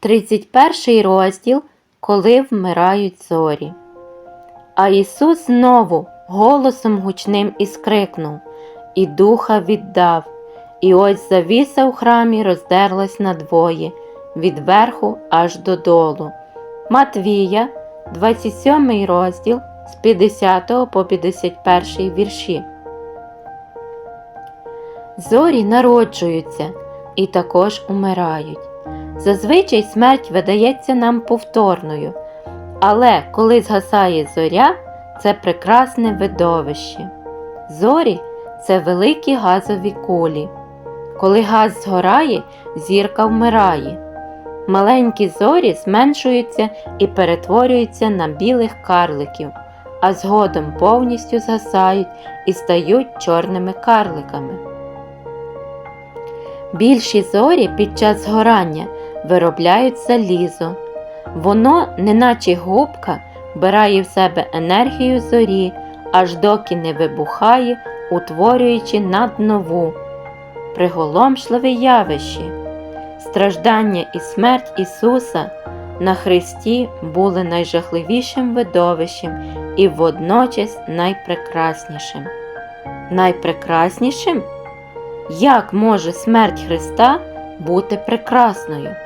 31 розділ Коли вмирають зорі. А Ісус знову голосом гучним іскрикнув, і духа віддав. І ось завіса в храмі роздерлась надвоє, від верху аж додолу. Матвія, 27 розділ з 50 по 51 вірші. Зорі народжуються і також умирають. Зазвичай смерть видається нам повторною, але коли згасає зоря, це прекрасне видовище. Зорі це великі газові кулі. Коли газ згорає, зірка вмирає. Маленькі зорі зменшуються і перетворюються на білих карликів, а згодом повністю згасають і стають чорними карликами. Більші зорі під час згорання виробляють залізо. Воно, неначе губка, вбирає в себе енергію зорі, аж доки не вибухає, утворюючи наднову. Приголомшливе явище. Страждання і смерть Ісуса на Христі були найжахливішим видовищем і водночас найпрекраснішим. Найпрекраснішим? Як може смерть Христа бути прекрасною?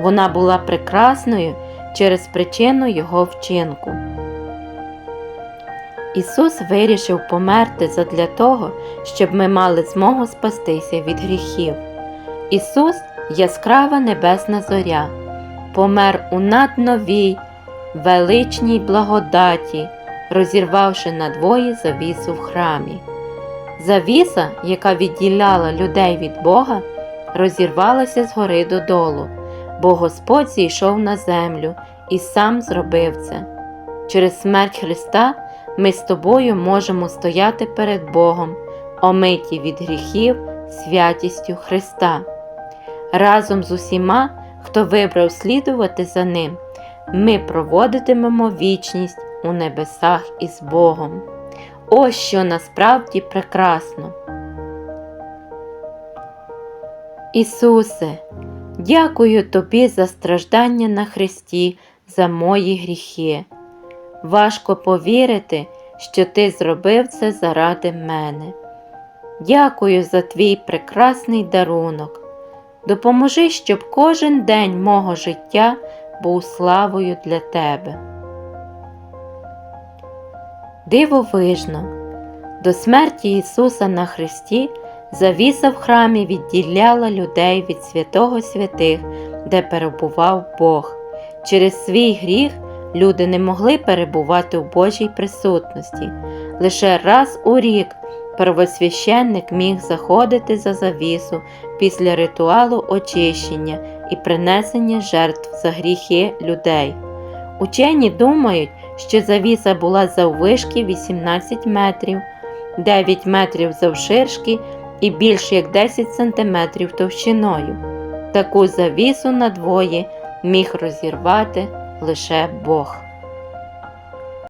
Вона була прекрасною через причину Його вчинку. Ісус вирішив померти задля того, щоб ми мали змогу спастися від гріхів. Ісус яскрава небесна зоря, помер у надновій, величній благодаті, розірвавши надвоє завісу в храмі. Завіса, яка відділяла людей від Бога, розірвалася згори додолу, бо Господь зійшов на землю і сам зробив це. Через смерть Христа ми з тобою можемо стояти перед Богом, омиті від гріхів святістю Христа. Разом з усіма, хто вибрав слідувати за Ним, ми проводитимемо вічність у небесах із Богом. Ось що насправді прекрасно. Ісусе, дякую Тобі за страждання на Христі, за мої гріхи. Важко повірити, що Ти зробив це заради мене. Дякую за твій прекрасний дарунок. Допоможи, щоб кожен день мого життя був славою для Тебе. Дивовижно, до смерті Ісуса на Христі завіса в храмі відділяла людей від святого святих, де перебував Бог. Через свій гріх люди не могли перебувати в Божій присутності. Лише раз у рік первосвященник міг заходити за завісу після ритуалу очищення і принесення жертв за гріхи людей. Учені думають, що завіса була заввишки 18 метрів, 9 метрів завширшки і більш як 10 сантиметрів товщиною. Таку завісу надвоє міг розірвати лише Бог.